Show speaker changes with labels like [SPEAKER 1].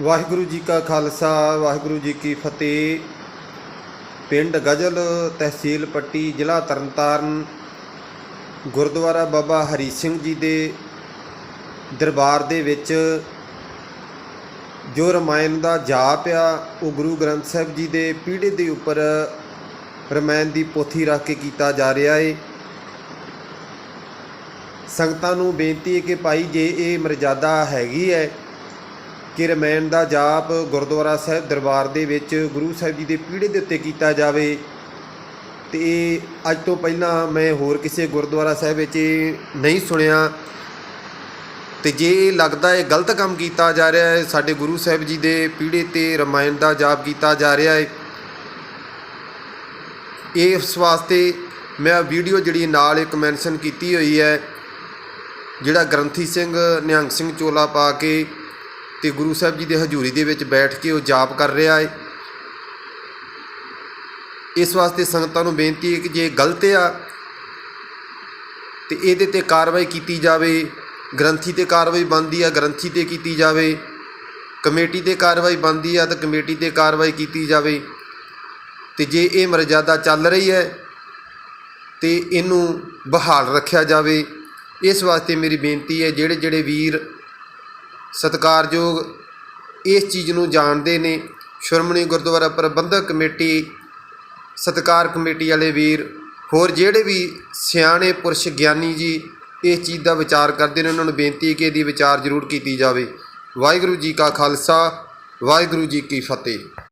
[SPEAKER 1] ਵਾਹਿਗੁਰੂ ਜੀ ਕਾ ਖਾਲਸਾ, ਵਾਹਿਗੁਰੂ ਜੀ ਕੀ ਫਤਿਹ। ਪਿੰਡ ਗਜਲ ਤਹਿਸੀਲ ਪੱਟੀ, ਜ਼ਿਲ੍ਹਾ ਤਰਨਤਾਰਨ, ਗੁਰਦੁਆਰਾ ਬਾਬਾ ਹਰੀ ਸਿੰਘ ਜੀ ਦੇ ਦਰਬਾਰ ਦੇ ਵਿੱਚ ਜੋ ਰਮਾਇਣ ਦਾ ਜਾਪ ਆ, ਉਹ ਗੁਰੂ ਗ੍ਰੰਥ ਸਾਹਿਬ ਜੀ ਦੇ ਪੀढ़ੇ ਦੇ ਉੱਪਰ ਰਮਾਇਣ ਦੀ ਪੋਥੀ ਰੱਖ ਕੇ ਕੀਤਾ ਜਾ ਰਿਹਾ ਏ। ਸੰਗਤਾਂ ਨੂੰ ਬੇਨਤੀ ਹੈ ਕਿ ਭਾਈ, ਜੇ ਇਹ ਮਰਜ਼ਾਦਾ ਹੈਗੀ ਹੈ ਕਿ ਰਮਾਇਣ ਦਾ ਜਾਪ ਗੁਰਦੁਆਰਾ ਸਾਹਿਬ ਦਰਬਾਰ ਦੇ ਵਿੱਚ ਗੁਰੂ ਸਾਹਿਬ ਜੀ ਦੇ ਪੀढ़ੇ ਦੇ ਉੱਤੇ ਕੀਤਾ ਜਾਵੇ। ਤੇ ਇਹ ਅੱਜ ਤੋਂ ਪਹਿਲਾਂ ਮੈਂ ਹੋਰ ਕਿਸੇ ਗੁਰਦੁਆਰਾ ਸਾਹਿਬ ਵਿੱਚ ਇਹ ਨਹੀਂ ਸੁਣਿਆ। ਤੇ ਜੇ ਇਹ ਲੱਗਦਾ ਹੈ ਗਲਤ ਕੰਮ ਕੀਤਾ ਜਾ ਰਿਹਾ ਹੈ, ਸਾਡੇ ਗੁਰੂ ਸਾਹਿਬ ਜੀ ਦੇ ਪੀढ़ੇ ਤੇ ਰਮਾਇਣ ਦਾ ਜਾਪ ਕੀਤਾ ਜਾ ਰਿਹਾ ਹੈ। ਇਸ ਵਾਸਤੇ ਮੈਂ ਵੀਡੀਓ ਜਿਹੜੀ ਨਾਲ ਇੱਕ ਮੈਂਸ਼ਨ ਕੀਤੀ ਹੋਈ ਹੈ, ਜਿਹੜਾ ਗ੍ਰੰਥੀ ਸਿੰਘ ਨਿਹੰਗ ਸਿੰਘ ਚੋਲਾ ਪਾ ਕੇ ਤੇ ਗੁਰੂ ਸਾਹਿਬ ਜੀ ਦੇ ਹਜ਼ੂਰੀ ਦੇ ਵਿੱਚ ਬੈਠ ਕੇ ਉਹ ਜਾਪ ਕਰ ਰਿਹਾ ਹੈ ਇਸ ਵਾਸਤੇ ਸੰਗਤਾਂ ਨੂੰ ਬੇਨਤੀ ਹੈ ਕਿ ਜੇ ਗਲਤ ਆ, ਤੇ ਇਹਦੇ ਤੇ ਕਾਰਵਾਈ ਕੀਤੀ ਜਾਵੇ, ਗ੍ਰੰਥੀ ਤੇ ਕਾਰਵਾਈ ਬਣਦੀ ਆ, ਗ੍ਰੰਥੀ ਤੇ ਕੀਤੀ ਜਾਵੇ, ਕਮੇਟੀ ਤੇ ਕਾਰਵਾਈ ਬਣਦੀ ਆ, ਤਾਂ ਕਮੇਟੀ ਤੇ ਕਾਰਵਾਈ ਕੀਤੀ ਜਾਵੇ। ਤੇ ਜੇ ਇਹ ਮਰਜ਼ਾਦਾ ਚੱਲ ਰਹੀ ਹੈ, ਤੇ ਇਹਨੂੰ ਬਹਾਲ ਰੱਖਿਆ ਜਾਵੇ। ਇਸ ਵਾਸਤੇ ਮੇਰੀ ਬੇਨਤੀ ਹੈ ਜਿਹੜੇ ਜਿਹੜੇ ਵੀਰ ਸਤਿਕਾਰਯੋਗ ਇਸ ਚੀਜ਼ ਨੂੰ ਜਾਣਦੇ ਨੇ। ਸ਼੍ਰੋਮਣੀ ਗੁਰਦੁਆਰਾ ਪ੍ਰਬੰਧਕ ਕਮੇਟੀ, ਸਤਿਕਾਰ ਕਮੇਟੀ ਵਾਲੇ ਵੀਰ, ਹੋਰ ਜਿਹੜੇ ਵੀ ਸਿਆਣੇ ਪੁਰਸ਼ ਗਿਆਨੀ ਜੀ ਇਸ ਚੀਜ਼ ਦਾ ਵਿਚਾਰ ਕਰਦੇ ਨੇ, ਉਹਨਾਂ ਨੂੰ ਬੇਨਤੀ ਹੈ ਕਿ ਇਹਦੀ ਵਿਚਾਰ ਜ਼ਰੂਰ ਕੀਤੀ ਜਾਵੇ। ਵਾਹਿਗੁਰੂ ਜੀ ਕਾ ਖਾਲਸਾ, ਵਾਹਿਗੁਰੂ ਜੀ ਕੀ ਫਤਿਹ।